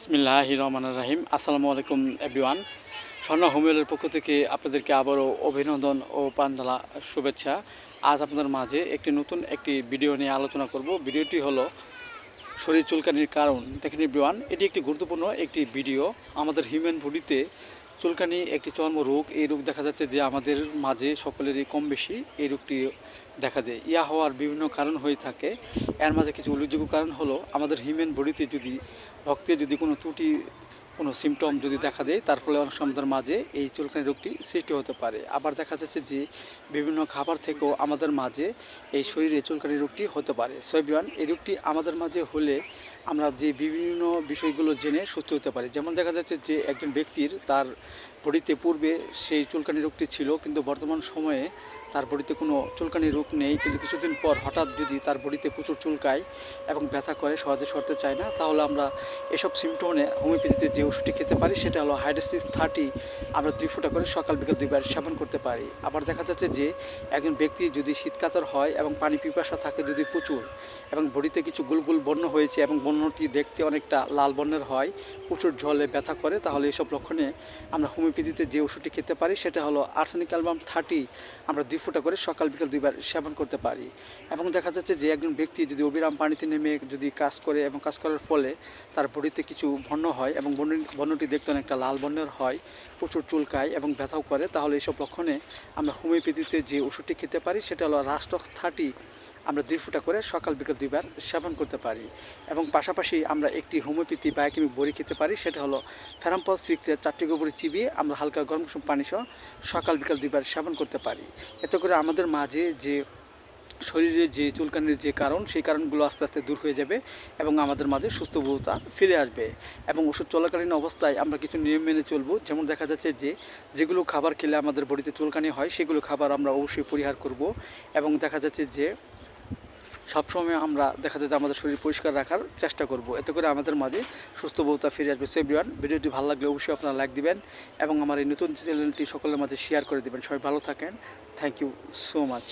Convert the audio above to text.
বিসমিল্লাহ রহমান রাহিম। আসসালামু আলাইকুম, এভরিওয়ান। স্বর্ণ হোমিওলের পক্ষ থেকে আপনাদেরকে আবারও অভিনন্দন ও পান্ডালা শুভেচ্ছা। আজ আপনাদের মাঝে একটি নতুন একটি ভিডিও নিয়ে আলোচনা করব। ভিডিওটি হলো শরীর চুলকানির কারণ। দেখেন বিওয়ান এটি একটি গুরুত্বপূর্ণ একটি ভিডিও আমাদের হিউম্যান বডিতে চুলকানি একটি চর্ম রোগ, এই রোগ দেখা যাচ্ছে যে আমাদের মাঝে সকলেরই কম বেশি এই রোগটি দেখা দেয়। ইয়া হওয়ার বিভিন্ন কারণ হয়ে থাকে। এর মাঝে কিছু উল্লেখযোগ্য কারণ হলো, আমাদের হিউম্যান বডিতে যদি রক্তে যদি কোনো ত্রুটি কোনো সিমটম যদি দেখা দেয়, তার ফলে অনেক সময় মাঝে এই চুলকানি রোগটি সৃষ্টি হতে পারে। আবার দেখা যাচ্ছে যে, বিভিন্ন খাবার থেকেও আমাদের মাঝে এই শরীরে চুলকানি রোগটি হতে পারে। সোয়েবিয়ান এই রোগটি আমাদের মাঝে হলে আমরা যে বিভিন্ন বিষয়গুলো জেনে সুস্থ হতে পারি। যেমন দেখা যাচ্ছে যে একজন ব্যক্তির তার বডিতে পূর্বে সেই চুলকানি রোগটি ছিল, কিন্তু বর্তমান সময়ে তার বডিতে কোনো চুলকানি রোগ নেই। কিন্তু কিছুদিন পর হঠাৎ যদি তার বডিতে প্রচুর চুলকায় এবং ব্যথা করে, সহজে সরতে চায় না, তাহলে আমরা এসব সিমটমে হোমিওপ্যাথিতে যে ওষুধটি খেতে পারি, সেটা হলো হাইড্রোসিস থার্টি আমরা দুই ফোঁটা করে সকাল বিকাল দুইবার সেবন করতে পারি। আবার দেখা যাচ্ছে যে একজন ব্যক্তি যদি শীতকাতর হয় এবং পানি পিপাসা থাকে যদি প্রচুর এবং বডিতে কিছু গুলগুল বর্ণ হয়েছে এবং বর্ণটি দেখতে অনেকটা লাল বর্ণের হয়, প্রচুর জলে ব্যথা করে, তাহলে এসব লক্ষণে আমরা হোমিওপ্যাথিতে যে ওষুধটি খেতে পারি সেটা হলো আর্সেনিক অ্যালবাম থার্টি আমরা দুই ফুটা করে সকাল বিকাল দুইবার সেবন করতে পারি। এবং দেখা যাচ্ছে যে একজন ব্যক্তি যদি অবিরাম পানিতে নেমে যদি কাজ করে এবং কাজ করার ফলে তার বডিতে কিছু বর্ণ হয় এবং বর্ণ- বর্ণটি দেখতে অনেকটা লাল বর্ণের হয়, প্রচুর চুলকায় এবং ব্যথাও করে, তাহলে এইসব লক্ষণে আমরা হোমিওপ্যাথিতে যে ওষুধটি খেতে পারি সেটা হলো রাস্টক্স থার্টি আমরা দুই ফুটা করে সকাল বিকাল দুইবার সেবন করতে পারি এবং পাশাপাশি আমরা একটি হোমিওপ্যাথি বায়োকেমিক বড়ি খেতে পারি, সেটা হলো ফেরাম্পল সিক্সের চারটি গোবরে চিবিয়ে আমরা হালকা গরম কুসুম পানি সহ সকাল বিকাল দুইবার সেবন করতে পারি। এতে করে আমাদের মাঝে যে শরীরে যে চুলকানির যে কারণ, সেই কারণগুলো আস্তে আস্তে দূর হয়ে যাবে এবং আমাদের মাঝে সুস্থবোধতা ফিরে আসবে এবং ওষুধ চলাকালীন অবস্থায় আমরা কিছু নিয়ম মেনে চলবো। যেমন দেখা যাচ্ছে যে যেগুলো খাবার খেলে আমাদের বডিতে চুলকানি হয়, সেগুলো খাবার আমরা অবশ্যই পরিহার করব এবং দেখা যাচ্ছে যে সবসময় আমরা দেখা যায় যে আমাদের শরীর পরিষ্কার রাখার চেষ্টা করব। এতে করে আমাদের মাঝে সুস্থ বলতা ফিরে আসবে। সেভরিওয়ান ভিডিওটি ভালো লাগলে অবশ্যই আপনারা লাইক দিবেন এবং আমার এই নতুন চ্যানেলটি সকলের মাঝে শেয়ার করে দেবেন। সবাই ভালো থাকেন। Thank you so much